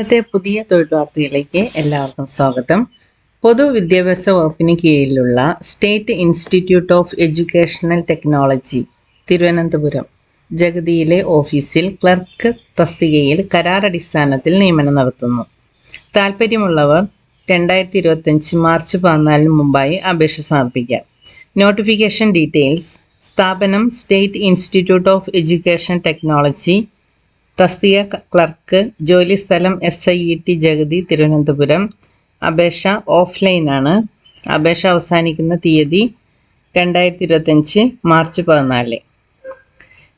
ഇന്നത്തെ പുതിയ തൊഴിൽ വാർത്തയിലേക്ക് എല്ലാവർക്കും സ്വാഗതം. പൊതുവിദ്യാഭ്യാസ വകുപ്പിന് കീഴിലുള്ള state institute of educational technology Thiruvananthapuram ജഗതിയിലെ ഓഫീസിൽ ക്ലർക്ക് തസ്തികയിൽ കരാറടിസ്ഥാനത്തിൽ നിയമനം നടത്തുന്നു. താൽപ്പര്യമുള്ളവർ രണ്ടായിരത്തി ഇരുപത്തഞ്ച് മാർച്ച് പതിനാലിന് മുമ്പായി അപേക്ഷ സമർപ്പിക്കാം. നോട്ടിഫിക്കേഷൻ ഡീറ്റെയിൽസ് സ്ഥാപനം state institute of education technology തസ്തിക clerk ജോലിസ്ഥലം S I E T Jagathy Thiruvananthapuram. അപേക്ഷ ഓഫ്ലൈനാണ്. അപേക്ഷ അവസാനിക്കുന്ന തീയതി രണ്ടായിരത്തി ഇരുപത്തഞ്ച് മാർച്ച് പതിനാല്.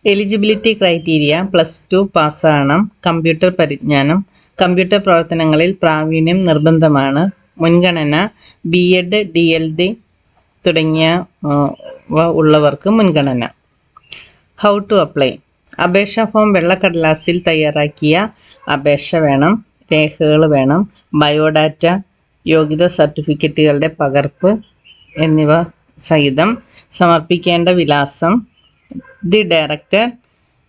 എലിജിബിലിറ്റി ക്രൈറ്റീരിയ പ്ലസ് ടു പാസ്സാകണം. കമ്പ്യൂട്ടർ പരിജ്ഞാനം. കമ്പ്യൂട്ടർ പ്രവർത്തനങ്ങളിൽ പ്രാവീണ്യം നിർബന്ധമാണ്. മുൻഗണന B Ed D L D തുടങ്ങിയ ഉള്ളവർക്ക് മുൻഗണന. How to apply. അപേക്ഷാ ഫോം വെള്ളക്കടലാസിൽ തയ്യാറാക്കിയ അപേക്ഷ വേണം. രേഖകൾ വേണം. ബയോഡാറ്റ യോഗ്യത സർട്ടിഫിക്കറ്റുകളുടെ പകർപ്പ് എന്നിവ സഹിതം സമർപ്പിക്കേണ്ട വിലാസം. The director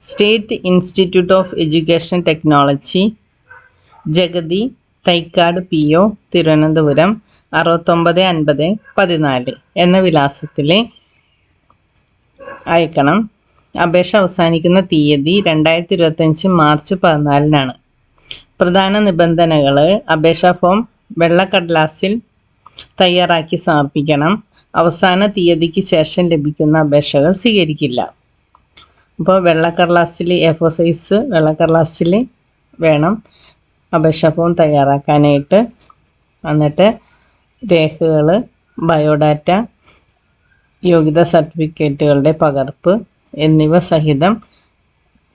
state institute of education technology Jagathy Thycaud P O Thiruvananthapuram അറുപത്തൊമ്പത് അൻപത് പതിനാല് എന്ന വിലാസത്തിൽ അയക്കണം. അപേക്ഷ അവസാനിക്കുന്ന തീയതി രണ്ടായിരത്തി ഇരുപത്തഞ്ച് മാർച്ച് പതിനാലിനാണ്. പ്രധാന നിബന്ധനകൾ അപേക്ഷാ ഫോം വെള്ളക്കടലാസിൽ തയ്യാറാക്കി സമർപ്പിക്കണം. അവസാന തീയതിക്ക് ശേഷം ലഭിക്കുന്ന അപേക്ഷകൾ സ്വീകരിക്കില്ല. അപ്പോൾ വെള്ളക്കടലാസിൽ എ ഫോർ സൈസ് വെള്ളക്കടലാസിൽ വേണം അപേക്ഷാ ഫോം തയ്യാറാക്കാനായിട്ട്. എന്നിട്ട് രേഖകൾ ബയോഡാറ്റ യോഗ്യതാ സർട്ടിഫിക്കറ്റുകളുടെ പകർപ്പ് എന്നിവ സഹിതം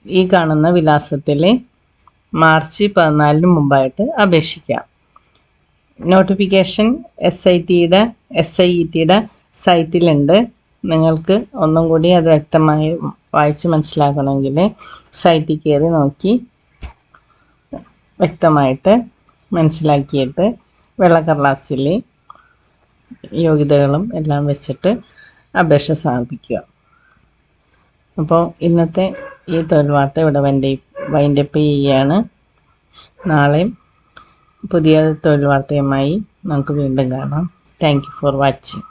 ഈ കാണുന്ന വിലാസത്തിൽ മാർച്ച് പതിനാലിന് മുമ്പായിട്ട് അപേക്ഷിക്കാം. നോട്ടിഫിക്കേഷൻ എസ് ഐ ടിയുടെ എസ് ഐ ഇ ടിയുടെ സൈറ്റിലുണ്ട്. നിങ്ങൾക്ക് ഒന്നും കൂടി അത് വ്യക്തമായി വായിച്ച് മനസ്സിലാക്കണമെങ്കിൽ സൈറ്റിൽ കയറി നോക്കി വ്യക്തമായിട്ട് മനസ്സിലാക്കിയിട്ട് വെള്ളക്കടലാസിൽ യോഗ്യതകളും എല്ലാം വെച്ചിട്ട് അപേക്ഷ സമർപ്പിക്കുക. അപ്പോൾ ഇന്നത്തെ ഈ തൊഴിൽ വാർത്ത ഇവിടെ വൈൻഡ് വൈൻഡപ്പ് ചെയ്യുകയാണ്. നാളെയും പുതിയ തൊഴിൽ വാർത്തയുമായി നമുക്ക് വീണ്ടും കാണാം. Thank for watching